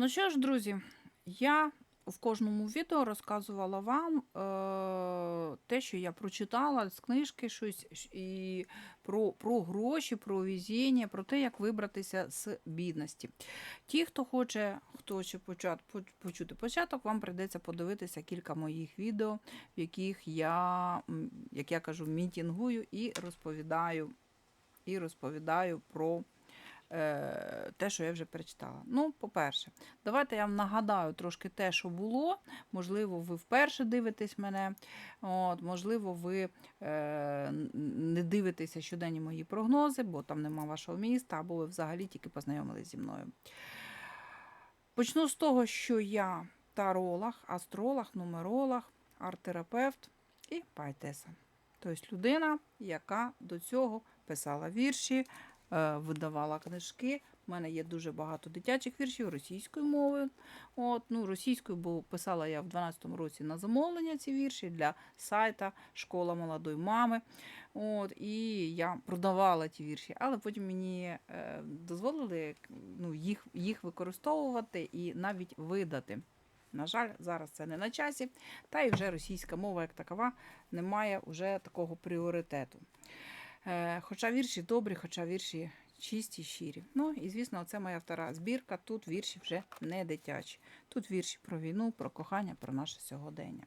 Ну що ж, друзі, я в кожному відео розказувала вам е, те, що я прочитала з книжки щось і про, про гроші, про везіння, про те, як вибратися з бідності. Ті, хто хоче, хто хоче почат, почути початок, вам прийдеться подивитися кілька моїх відео, в яких я, як я кажу, мітінгую і розповідаю, і розповідаю про те, що я вже перечитала. Ну, по-перше, давайте я вам нагадаю трошки те, що було. Можливо, ви вперше дивитесь мене, от, можливо, ви е, не дивитеся щоденні мої прогнози, бо там нема вашого міста, або ви взагалі тільки познайомились зі мною. Почну з того, що я таролог, астролог, нумеролог, арт-терапевт і поетеса. Тобто людина, яка до цього писала вірші, е, видавала книжки. У мене є дуже багато дитячих віршів російською мовою. От, ну, російською, бо писала я в 12-му році на замовлення ці вірші для сайта Школа молодої мами. От, і я продавала ті вірші, але потім мені е, дозволили ну, їх, їх використовувати і навіть видати. На жаль, зараз це не на часі, та й вже російська мова як такова не має вже такого пріоритету. Е, Хоча вірші добрі, хоча вірші чисті, щирі. Ну і звісно, це моя втора збірка. Тут вірші вже не дитячі. Тут вірші про війну, про кохання, про наше сьогодення.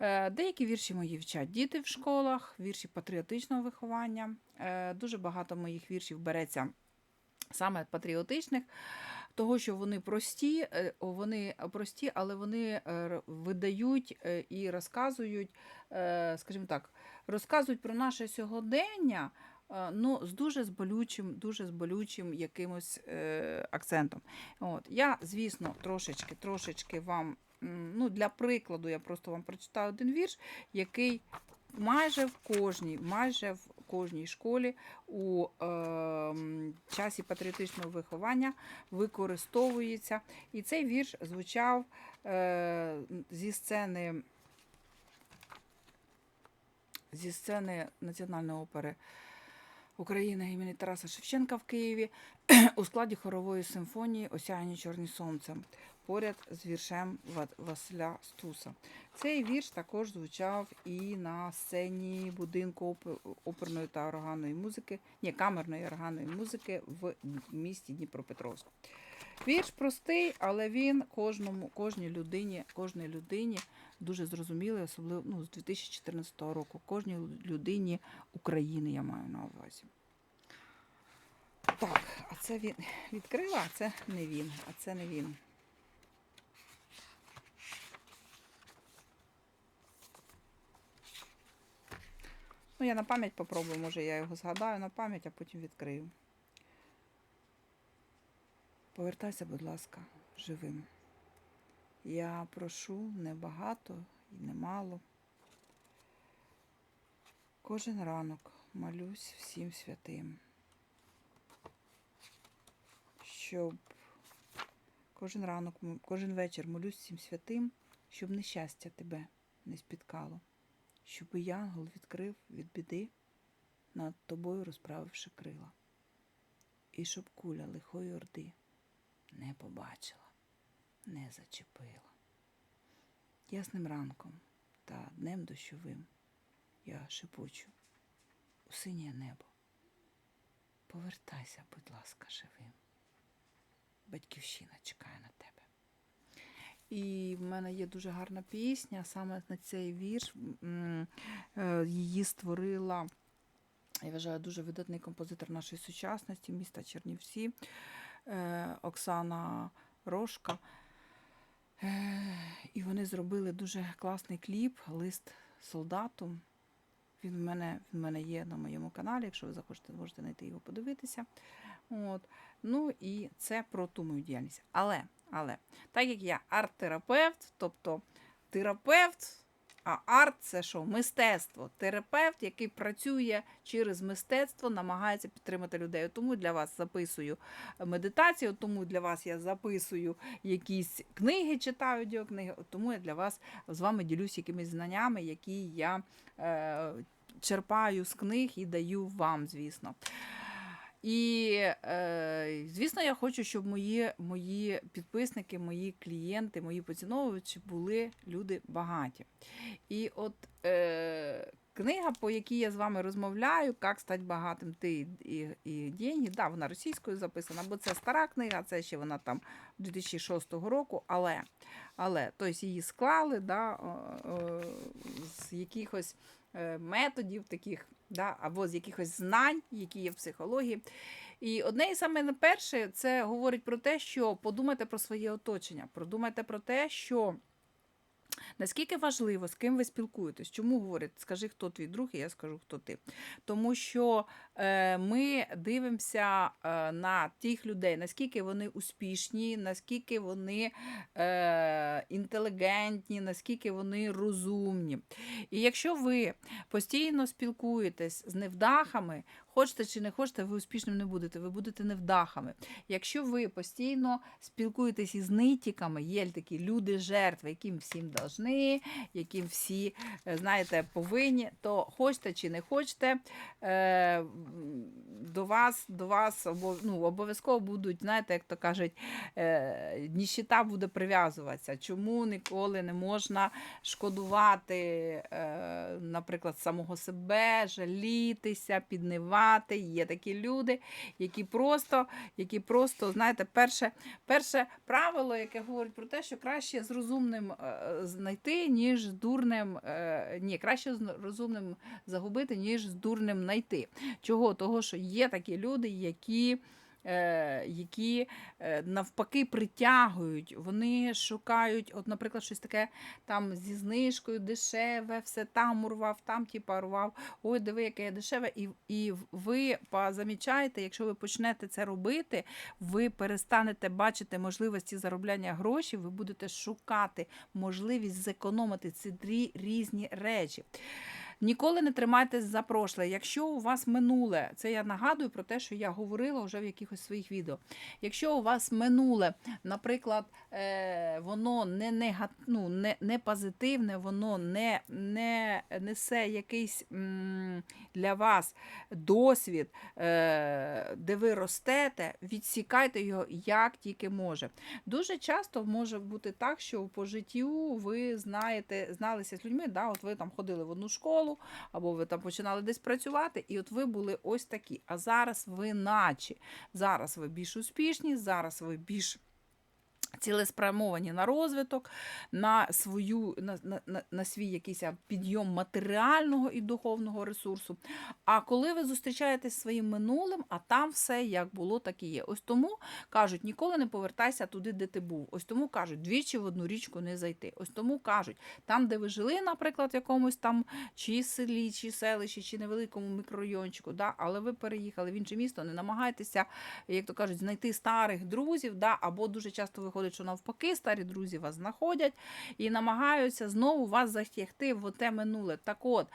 Е, Деякі вірші мої вчать діти в школах, вірші патріотичного виховання. Е, Дуже багато моїх віршів береться саме патріотичних, того, що вони прості, вони прості, але вони видають і розказують, скажімо так, розказують про наше сьогодення. е, Ну, з дуже з болючим, дуже з болючим якимось е, акцентом. От. Я, звісно, трошечки, трошечки вам, ну, для прикладу, я просто вам прочитаю один вірш, який майже в кожній, майже в кожній школі у е, часі патріотичного виховання використовується. І цей вірш звучав е, зі сцени зі сцени Національної опери України імені Тараса Шевченка в Києві у складі хорової симфонії Осяяні чорні сонцем поряд з віршем Василя Стуса. Цей вірш також звучав і на сцені будинку оперної та органної музики, ні, камерної органної музики в місті Дніпропетровськ. Вірш простий, але він кожному, кожній людині, кожній людині дуже зрозумілий, особливо ну, з 2014 року. Кожній людині України я маю на увазі. Так, а це він відкрила, а це не він, а це не він. Ну, я на пам'ять попробую, може я його згадаю на пам'ять, а потім відкрию. Повертайся, будь ласка, живим. Я прошу не багато і не мало. Кожен ранок молюсь всім святим, щоб кожен ранок, кожен вечір молюсь всім святим, щоб нещастя тебе не спіткало, щоб янгол відкрив від біди, над тобою розправивши крила, і щоб куля лихої орди не побачила, не зачепила. Ясним ранком та днем дощовим я шепочу у синє небо. Повертайся, будь ласка, живим. Батьківщина чекає на тебе. І в мене є дуже гарна пісня, саме на цей вірш. Е, Її створила, я вважаю, дуже видатний композитор нашої сучасності, міста Чернівці, е, Оксана Рожка. І вони зробили дуже класний кліп Лист солдату. Він в мене, в мене є на моєму каналі. Якщо ви захочете, можете знайти його подивитися. От. Ну і це про ту мою діяльність. Але, але, так як я арт-терапевт, тобто терапевт, а арт це що? Мистецтво. Терапевт, який працює через мистецтво, намагається підтримати людей. Тому для вас записую медитацію, тому для вас я записую якісь книги, читаю аудіокниги, тому я для вас з вами ділюсь якимись знаннями, які я е, черпаю з книг і даю вам, звісно. І, е, звісно, я хочу, щоб мої, мої підписники, мої клієнти, мої поціновувачі були люди багаті. І от е, книга, по якій я з вами розмовляю, як стати багатим ти і, і деньги, да, вона російською записана, бо це стара книга, це ще вона там 2006 року, але, але тобто її склали да, о, о, з якихось е, методів таких, да, або з якихось знань, які є в психології. І одне і саме перше, це говорить про те, що подумайте про своє оточення, продумайте про те, що наскільки важливо, з ким ви спілкуєтесь. Чому говорять, скажи, хто твій друг, і я скажу, хто ти. Тому що е, ми дивимося е, на тих людей, наскільки вони успішні, наскільки вони е, інтелігентні, наскільки вони розумні. І якщо ви постійно спілкуєтесь з невдахами, хочете чи не хочете, ви успішним не будете, ви будете невдахами. Якщо ви постійно спілкуєтесь із нитіками, є такі люди жертви, яким всім должны, яким всі, е, знаєте, повинні, то хочете чи не хочете, е, до вас, до вас ну, обов'язково будуть, знаєте, як то кажуть, е, ніщита буде прив'язуватися. Чому ніколи не можна шкодувати, наприклад, самого себе, жалітися, піднивати. Є такі люди, які просто, які просто, знаєте, перше, перше правило, яке говорить про те, що краще з розумним е, знайти, ніж з дурним, е, ні, краще з розумним загубити, ніж з дурним знайти. Чого? Того, що є такі люди, які. Е, Які е, навпаки притягують, вони шукають, от, наприклад, щось таке там зі знижкою, дешеве, все там урвав, там типа рвав. Ой, диви, яке я дешеве. І, і ви замічаєте, якщо ви почнете це робити, ви перестанете бачити можливості заробляння грошей, ви будете шукати можливість зекономити ці дві різні речі. Ніколи не тримайтесь за прошле. Якщо у вас минуле, це я нагадую про те, що я говорила вже в якихось своїх відео. Якщо у вас минуле, наприклад, е, воно не, нега, ну, не, не позитивне, воно не, не несе якийсь для вас досвід, е, де ви ростете, відсікайте його як тільки може. Дуже часто може бути так, що по життю ви знаєте, зналися з людьми, да, от ви там ходили в одну школу, або ви там починали десь працювати, і от ви були ось такі. А зараз ви наче. Зараз ви більш успішні, зараз ви більш. Цілеспрямовані на розвиток, на свою на, на, на, свій якийсь підйом матеріального і духовного ресурсу. А коли ви зустрічаєтесь зі своїм минулим, а там все як було, так і є. Ось тому кажуть, ніколи не повертайся туди, де ти був. Ось тому кажуть, двічі в одну річку не зайти. Ось тому кажуть, там, де ви жили, наприклад, в якомусь там чи селі, чи селищі, чи невеликому мікрорайончику, да, але ви переїхали в інше місто, не намагайтеся, як то кажуть, знайти старих друзів, да, або дуже часто виходить, що навпаки, старі друзі вас знаходять і намагаються знову вас затягти в те минуле. Так от,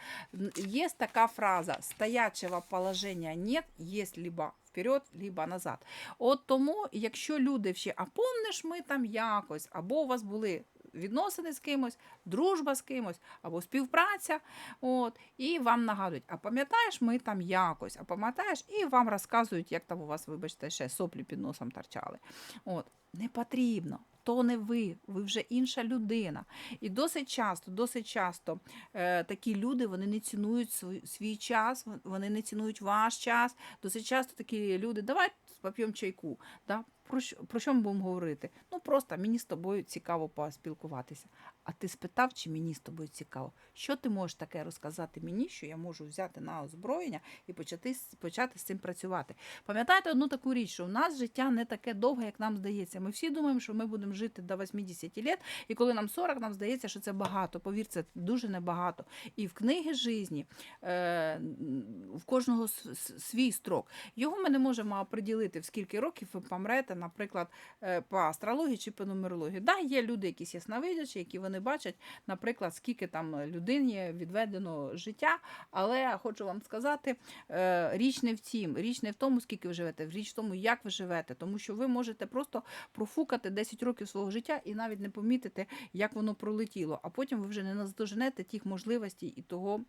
є така фраза: стоячого положення нет, є либо вперед, либо назад. От тому, якщо люди ще, а помниш, ми там якось, або у вас були. Відносини з кимось, дружба з кимось або співпраця, от, і вам нагадують, а пам'ятаєш, ми там якось, а пам'ятаєш, і вам розказують, як там у вас, вибачте, ще соплі під носом торчали. От, не потрібно. То не ви, ви вже інша людина. І досить часто, досить часто е, такі люди вони не цінують свій, свій час, вони не цінують ваш час. Досить часто такі люди, давай поп'ємо чайку. Да? Про що, про що ми будемо говорити? Ну просто мені з тобою цікаво поспілкуватися. А ти спитав, чи мені з тобою цікаво? Що ти можеш таке розказати мені, що я можу взяти на озброєння і почати, почати з цим працювати? Пам'ятайте одну таку річ, що в нас життя не таке довге, як нам здається. Ми всі думаємо, що ми будемо жити до 80 років, і коли нам 40, нам здається, що це багато. Повірте, це дуже небагато. І в книги житті е, в кожного свій строк. Його ми не можемо оприділити, в скільки років ви помрете, наприклад, е, по астрології чи по нумерології. Да, є люди, якісь ясновидячі, які вони бачать, наприклад, скільки там людині відведено життя. Але хочу вам сказати, е, річ не в цім, річ не в тому, скільки ви живете, річ в тому, як ви живете, тому що ви можете просто профукати 10 років свого життя і навіть не помітити, як воно пролетіло. А потім ви вже не наздоженете тих можливостей і того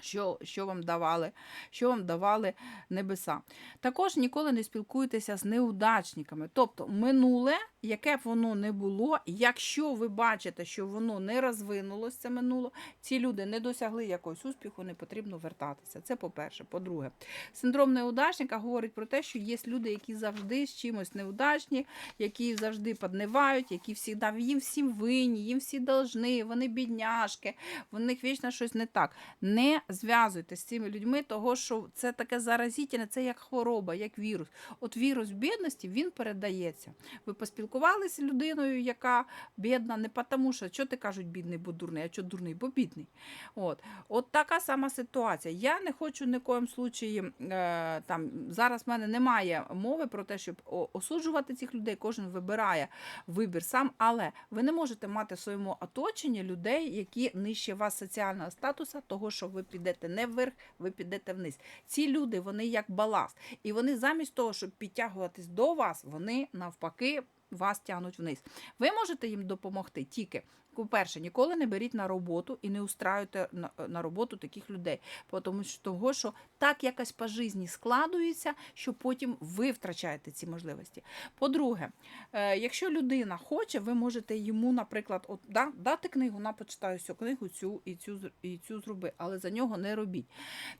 Що, що вам давали, що вам давали небеса. Також ніколи не спілкуйтеся з неудачниками. Тобто минуле, яке б воно не було, якщо ви бачите, що воно не розвинулося, минуло, ці люди не досягли якогось успіху, не потрібно вертатися. Це по-перше. По-друге, синдром неудачника говорить про те, що є люди, які завжди з чимось неудачні, які завжди поднивають, які всі, їм всім винні, їм всі должны, вони бідняшки, в них вічно щось не так. Не зв'язуйтесь з цими людьми, того що це таке заразительне, це як хвороба, як вірус. От вірус бідності він передається. Ви поспілкувалися з людиною, яка бідна, не тому, що що ти кажуть, бідний, бо дурний, а що дурний, бо бідний. От От така сама ситуація. Я не хочу в коєму случаї е, там зараз в мене немає мови про те, щоб осуджувати цих людей. Кожен вибирає вибір сам, але ви не можете мати в своєму оточенні людей, які нижче вас соціального статусу, того, що ви підете не вверх, ви підете вниз. Ці люди вони як баласт, і вони замість того, щоб підтягуватись до вас, вони навпаки вас тягнуть вниз. Ви можете їм допомогти тільки. По-перше, ніколи не беріть на роботу і не устраюйте на, роботу таких людей, тому що того, що так якось по житті складується, що потім ви втрачаєте ці можливості. По-друге, е, якщо людина хоче, ви можете йому, наприклад, от, да, дати книгу, на почитаю цю книгу, цю і цю і цю зроби, але за нього не робіть.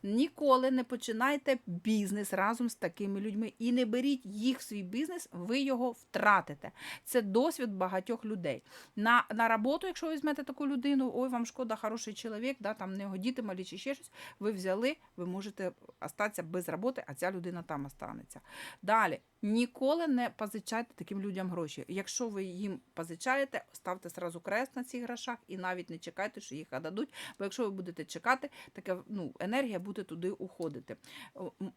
Ніколи не починайте бізнес разом з такими людьми і не беріть їх в свій бізнес, ви його втратите. Це досвід багатьох людей. На, на роботу, якщо візьмете таку людину, ой, вам шкода, хороший чоловік, да, там не його діти малі чи ще щось, ви взяли, ви можете остатися без роботи, а ця людина там останеться. Далі, ніколи не позичайте таким людям гроші. Якщо ви їм позичаєте, ставте сразу крест на цих грошах і навіть не чекайте, що їх дадуть. Бо якщо ви будете чекати, така ну, енергія буде туди уходити.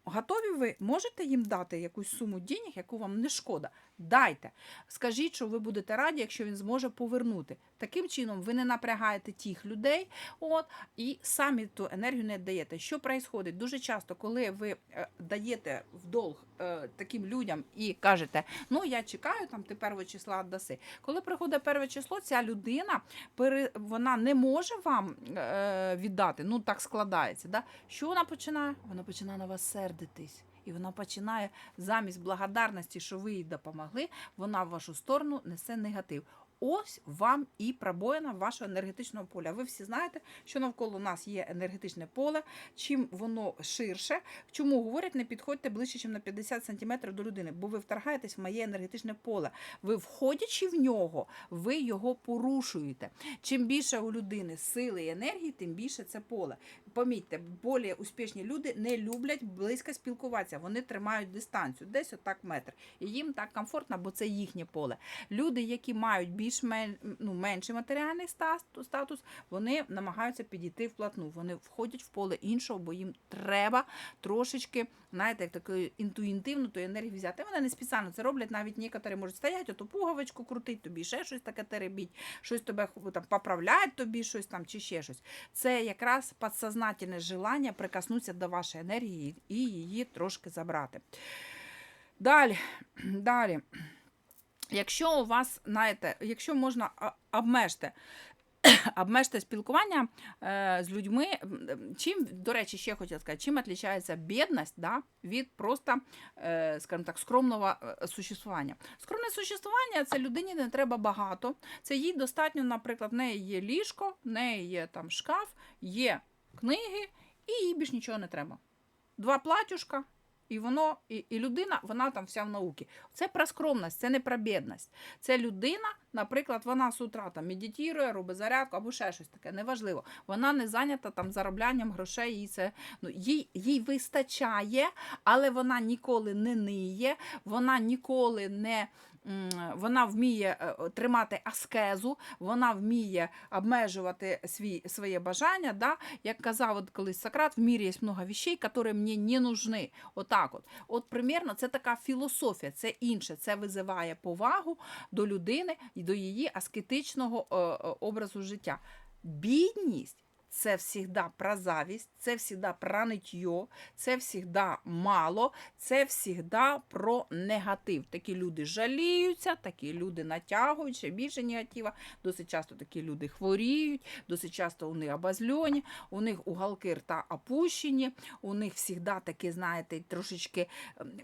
Готові ви можете їм дати якусь суму денег, яку вам не шкода? Дайте. Скажіть, що ви будете раді, якщо він зможе повернути. Таким чином, ви не напрягаєте тих людей, от і самі ту енергію не даєте. Що відбувається? Дуже часто, коли ви е, даєте в долг е, таким людям і кажете, ну я чекаю, там ти першого числа даси. Коли приходить перше число, ця людина вона не може вам е, віддати. Ну так складається. Да? Що вона починає? Вона починає на вас сердитись. І вона починає замість благодарності, що ви їй допомогли, вона в вашу сторону несе негатив. Ось вам і пробоїна вашого енергетичного поля. Ви всі знаєте, що навколо нас є енергетичне поле. Чим воно ширше, чому говорять, не підходьте ближче, ніж на 50 см до людини, бо ви вторгаєтесь в моє енергетичне поле. Ви, входячи в нього, ви його порушуєте. Чим більше у людини сили і енергії, тим більше це поле. Помітьте, більш успішні люди не люблять близько спілкуватися. Вони тримають дистанцію, десь отак метр. І їм так комфортно, бо це їхнє поле. Люди, які мають більш ну, менший матеріальний статус, вони намагаються підійти вплотну. Вони входять в поле іншого, бо їм треба трошечки, знаєте, як такою інтуїтивно ту енергію взяти. Вони не спеціально це роблять, навіть некоторі можуть стояти, оту пуговичку крутить, тобі ще щось таке теребіть, щось тебе там поправляють тобі, щось там чи ще щось. Це якраз підсознательне желання прикоснутися до вашої енергії і її трошки забрати. Далі, далі. Якщо у вас, знаєте, якщо можна обмежте, обмежте спілкування е, з людьми, чим, до речі, ще хотіла сказати, чим відрізняється бідність да, від просто, е, скажімо так, скромного е, существування. Скромне существування це людині не треба багато. Це їй достатньо, наприклад, в неї є ліжко, в неї є там шкаф, є книги, і їй більш нічого не треба. Два платюшка, і воно, і, і людина, вона там вся в науці. Це про скромність, це не про бідність. Це людина, наприклад, вона з утра там медитує, робить зарядку або ще щось таке, неважливо. Вона не зайнята там зароблянням грошей, їй це ну, їй, їй вистачає, але вона ніколи не ниє, вона ніколи не. Вона вміє е, тримати аскезу, вона вміє обмежувати свій, своє бажання. Да? Як казав от колись Сократ, в мірі є много вещей, які мені не нужны. Отак от. От примірно це така філософія, це інше. Це визиває повагу до людини і до її аскетичного образу життя. Бідність це завжди про завість, це завжди про нитьо, це завжди мало, це завжди про негатив. Такі люди жаліються, такі люди натягують ще більше негатива. Досить часто такі люди хворіють, досить часто них обозльоні, у них уголки рта опущені, у них завжди такі, знаєте, трошечки ем,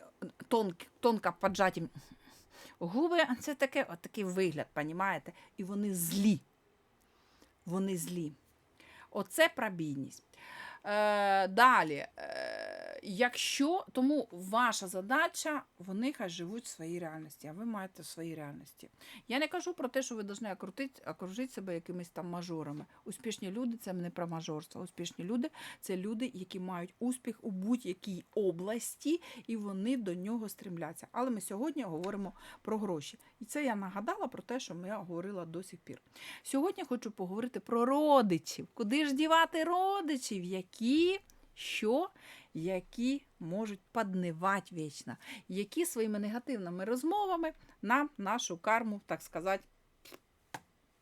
тонкі, тонко поджаті губи. Це таке, от такий вигляд, понімаєте? І вони злі. Вони злі. Оце про бідність. Е, далі, е, якщо тому ваша задача, вони хай живуть в своїй реальності, а ви маєте в своїй реальності. Я не кажу про те, що ви повинні окружити себе якимись там мажорами. Успішні люди це не про мажорство. Успішні люди це люди, які мають успіх у будь-якій області, і вони до нього стремляться. Але ми сьогодні говоримо про гроші. І це я нагадала про те, що я говорила до сих пір. Сьогодні хочу поговорити про родичів. Куди ж дівати родичів, які що, які можуть поднивати вічно, які своїми негативними розмовами нам нашу карму, так сказати,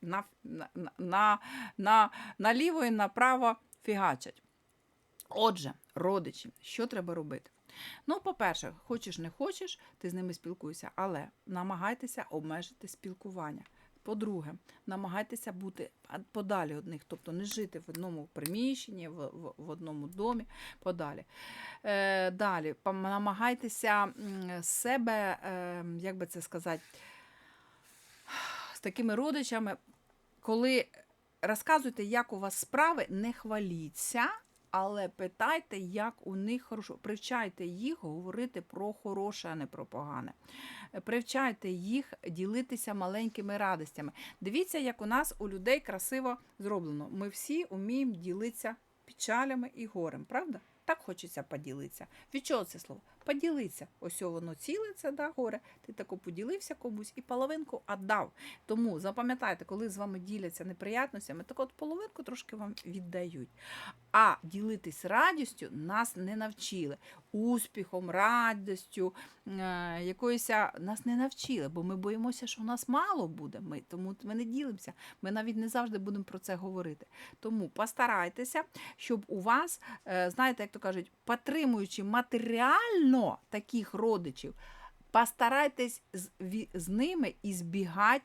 на, на, на, на, наліво і направо фігачать. Отже, родичі, що треба робити? Ну, по-перше, хочеш не хочеш, ти з ними спілкуйся, але намагайтеся обмежити спілкування. По-друге, намагайтеся бути подалі одних, тобто не жити в одному приміщенні, в, в, в одному домі, подалі. Е, далі, намагайтеся себе, е, як би це сказати, з такими родичами, коли розказуєте, як у вас справи, не хваліться, але питайте, як у них хорошо. Привчайте їх говорити про хороше, а не про погане. Привчайте їх ділитися маленькими радостями. Дивіться, як у нас у людей красиво зроблено. Ми всі вміємо ділитися печалями і горем, правда? Так хочеться поділитися. Від чого це слово? Поділитися. Ось воно це да, горе. Ти тако поділився комусь і половинку віддав. Тому запам'ятайте, коли з вами діляться неприятностями, так от половинку трошки вам віддають. А ділитись радістю нас не навчили. Успіхом, радістю, е, якоюсь а, нас не навчили, бо ми боїмося, що у нас мало буде. Ми, тому ми не ділимося. Ми навіть не завжди будемо про це говорити. Тому постарайтеся, щоб у вас, е, знаєте, як то кажуть, підтримуючи матеріально таких родичів, постарайтесь з, з ними і збігати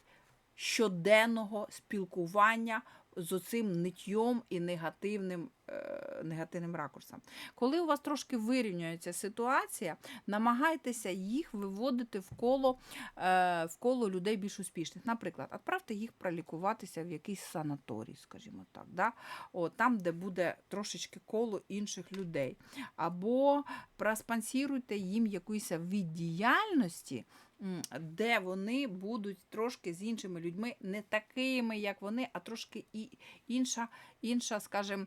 щоденного спілкування з оцим ниттєм і негативним, е, негативним ракурсом. Коли у вас трошки вирівнюється ситуація, намагайтеся їх виводити в коло, е, в коло людей більш успішних. Наприклад, відправте їх пролікуватися в якийсь санаторій, скажімо так, да? О, там, де буде трошечки коло інших людей. Або проспонсіруйте їм якусь від діяльності, де вони будуть трошки з іншими людьми, не такими, як вони, а трошки і інша, інша скажімо,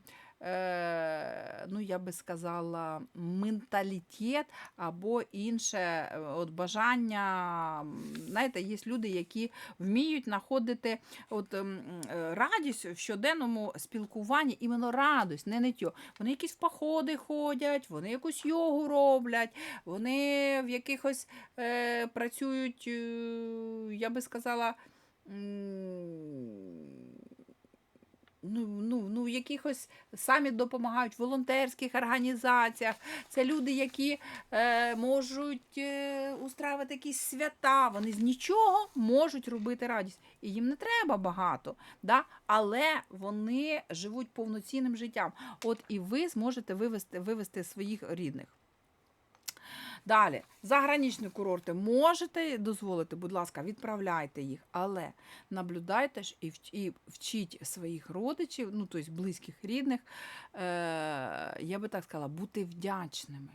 ну, я би сказала, менталітет або інше е, от бажання. Знаєте, є люди, які вміють знаходити от, ем, е, радість в щоденному спілкуванні, іменно радість, не ниття. Вони якісь в походи ходять, вони якусь йогу роблять, вони в якихось е, працюють, е, я би сказала, ну, ну, ну, якихось самі допомагають в волонтерських організаціях. Це люди, які е, можуть е, устраювати якісь свята. Вони з нічого можуть робити радість. І їм не треба багато, да? але вони живуть повноцінним життям. От і ви зможете вивести, вивести своїх рідних. Далі, загранічні курорти можете дозволити, будь ласка, відправляйте їх, але наблюдайте ж і вч- і вчіть своїх родичів, ну тобто близьких рідних, е, я би так сказала, бути вдячними.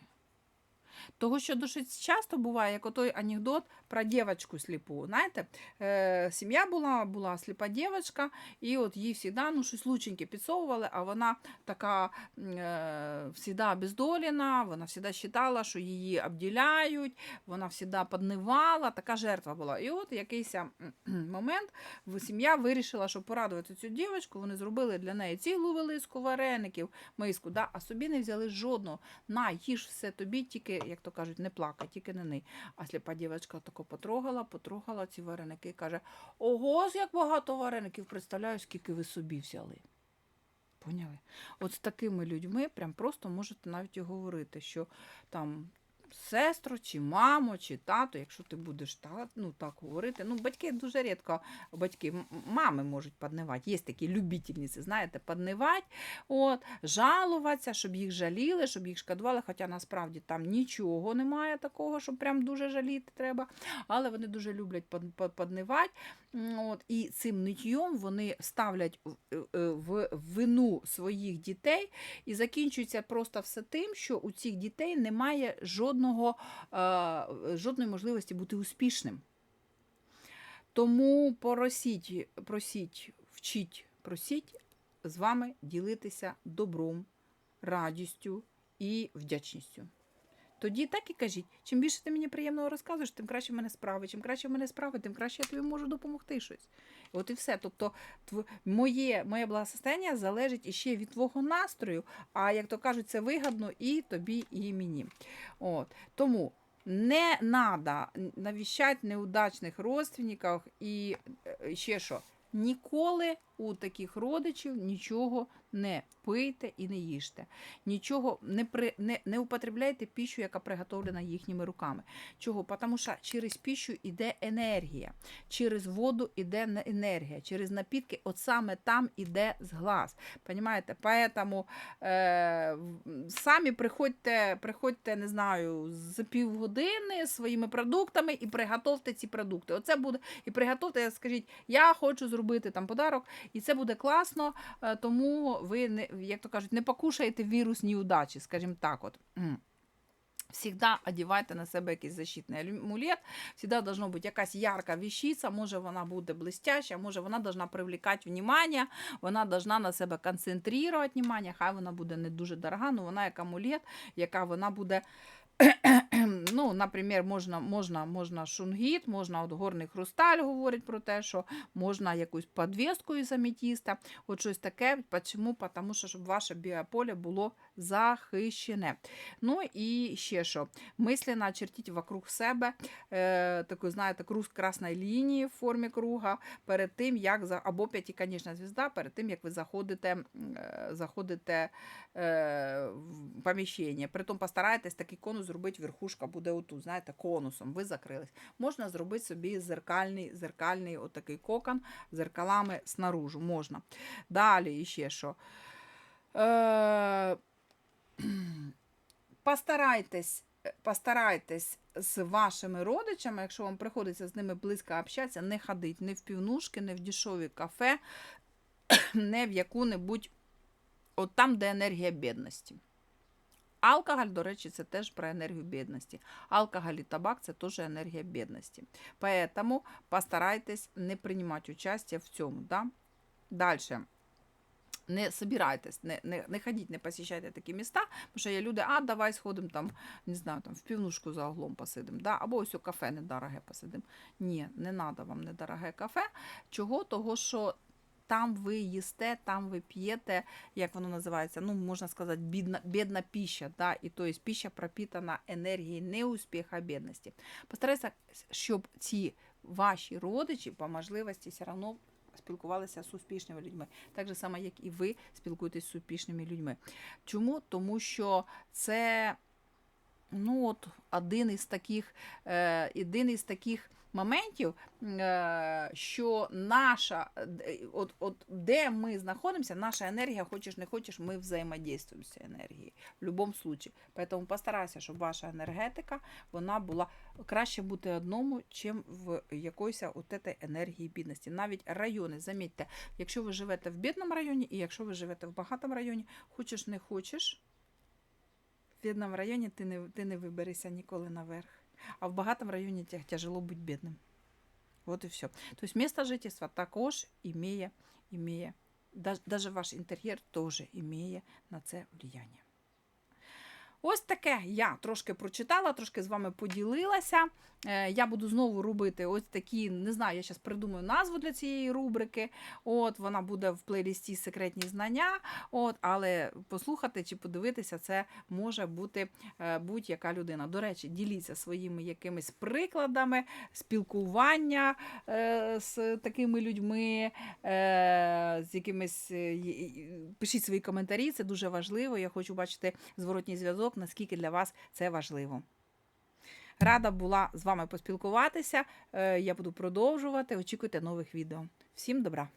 Того, що досить часто буває, як отой анекдот про дівчинку сліпу. Знаєте, е, сім'я була, була сліпа дівчинка, і от їй завжди ну, щось лученьке підсовували, а вона така е, завжди обездолена, вона завжди вважала, що її обділяють, вона завжди піднивала, така жертва була. І от якийсь момент сім'я вирішила, що порадувати цю дівчинку, вони зробили для неї цілу велику вареників, миску, да, а собі не взяли жодного. На, їж все тобі, тільки, як то кажуть, не плакай, тільки не ний. А сліпа дівчинка тако потрогала, потрогала ці вареники і каже: Ого, як багато вареників, представляю, скільки ви собі взяли. Поняли? От з такими людьми прям просто можете навіть і говорити, що там сестру, чи маму, чи тато, якщо ти будеш та, ну, так говорити. Ну, батьки дуже рідко, батьки, мами можуть поднивати. Є такі любительниці, знаєте, поднивати, от, жалуватися, щоб їх жаліли, щоб їх шкодували. Хоча насправді там нічого немає такого, щоб прям дуже жаліти треба. Але вони дуже люблять под- под- поднивати. От, і цим ниттєм вони ставлять е, в вину своїх дітей, і закінчується просто все тим, що у цих дітей немає жодного, е, жодної можливості бути успішним. Тому поросіть, просіть, вчіть, просіть з вами ділитися добром, радістю і вдячністю. Тоді так і кажіть, чим більше ти мені приємного розказуєш, тим краще в мене справи. Чим краще в мене справи, тим краще я тобі можу допомогти щось. От і все. Тобто, тв... моє, моє благосостояння залежить іще від твого настрою, а як то кажуть, це вигідно і тобі, і мені. От. Тому не треба навіщати неудачних родственників і е, ще що. Ніколи у таких родичів нічого не пийте і не їжте. Нічого не при, не, не употребляйте піщу, яка приготовлена їхніми руками. Чого? Тому що через піщу йде енергія, через воду йде енергія, через напітки, от саме там іде зглаз. Понимаєте? Поэтому е, самі приходьте, приходьте, не знаю, за півгодини своїми продуктами і приготовте ці продукти. Оце буде, і приготовте, скажіть, я хочу зробити там подарок, і це буде класно, е, тому ви не, як то кажуть, не покушаєте вірусні удачі, скажімо так. От. Всегда одівайте на себе якийсь защитний амулет, всегда должно бути якась ярка вещиця, може вона буде блестяща, може вона должна привлекати внимание, вона должна на себе концентрувати внимание, хай вона буде не дуже дорога, але вона як амулет, яка вона буде ну, наприклад, можна, можна, можна шунгіт, можна от горний хрусталь говорить про те, що можна якусь подвіску із аметіста, от щось таке. Чому? Тому що щоб ваше біополе було захищене. Ну і ще що, мислено очертіть вокруг себе е, таку, знаєте, круг красної лінії в формі круга, перед тим, як або п'ятиконечна звізда, перед тим, як ви заходите, е, заходите е, в поміщення. Притом постарайтесь такий конус зробити, верхушка буде отут, знаєте, конусом. Ви закрились. Можна зробити собі зеркальний, зеркальний отакий кокон зеркалами снаружи. Можна. Далі ще що. Е, постарайтесь. Постарайтесь з вашими родичами, якщо вам приходиться з ними близько общатися, не ходить не в півнушки, не в дешеві кафе, не в яку-небудь от там, де енергія бідності. Алкоголь, до речі, це теж про енергію бідності. Алкоголь і табак це теж енергія бідності. Поэтому постарайтесь не приймати участь в цьому. Да? Далі. Не собирайтесь, не, не, не ходіть, не посещайте такі міста, тому що є люди, а давай сходимо там, не знаю, там в півнушку за углом посидимо, да? або ось у кафе недороге посидимо. Ні, не треба вам недороге кафе. Чого? Того, що там ви їсте, там ви п'єте, як воно називається, ну, можна сказати, бідна, бідна піща, да? і то є піща пропитана енергією неуспіха, а бідності. Постарайтеся, щоб ці ваші родичі по можливості все одно спілкувалися з успішними людьми, так же само, як і ви спілкуєтесь з успішними людьми. Чому? Тому що це ну, от, один із таких, е, один із таких моментів, е, що наша, от, от, де ми знаходимося, наша енергія, хочеш не хочеш, ми взаємодействуємо з енергією. В будь-якому випадку. Тому постарайся, щоб ваша енергетика вона була краще бути одному, чим в якоїсь от этой енергії бідності. Навіть райони, замітьте, якщо ви живете в бідному районі, і якщо ви живете в багатому районі, хочеш не хочеш, в бідному районі ти не, ти не виберешся ніколи наверх. А в багатому районі тя- тяжело бути бідним. Вот и все. Тобто місто жительства також імеє, імеє, даже ваш інтер'єр теж імеє на це влияння. Ось таке я трошки прочитала, трошки з вами поділилася. Е, Я буду знову робити ось такі, не знаю, я зараз придумаю назву для цієї рубрики. От вона буде в плейлісті секретні знання. От, але послухати чи подивитися, це може бути е, будь-яка людина. До речі, діліться своїми якимись прикладами спілкування е, з такими людьми, з якимись пишіть свої коментарі. Це дуже важливо. Я хочу бачити зворотній зв'язок, наскільки для вас це важливо. Рада була з вами поспілкуватися. Е, Я буду продовжувати. Очікуйте нових відео. Всім добра!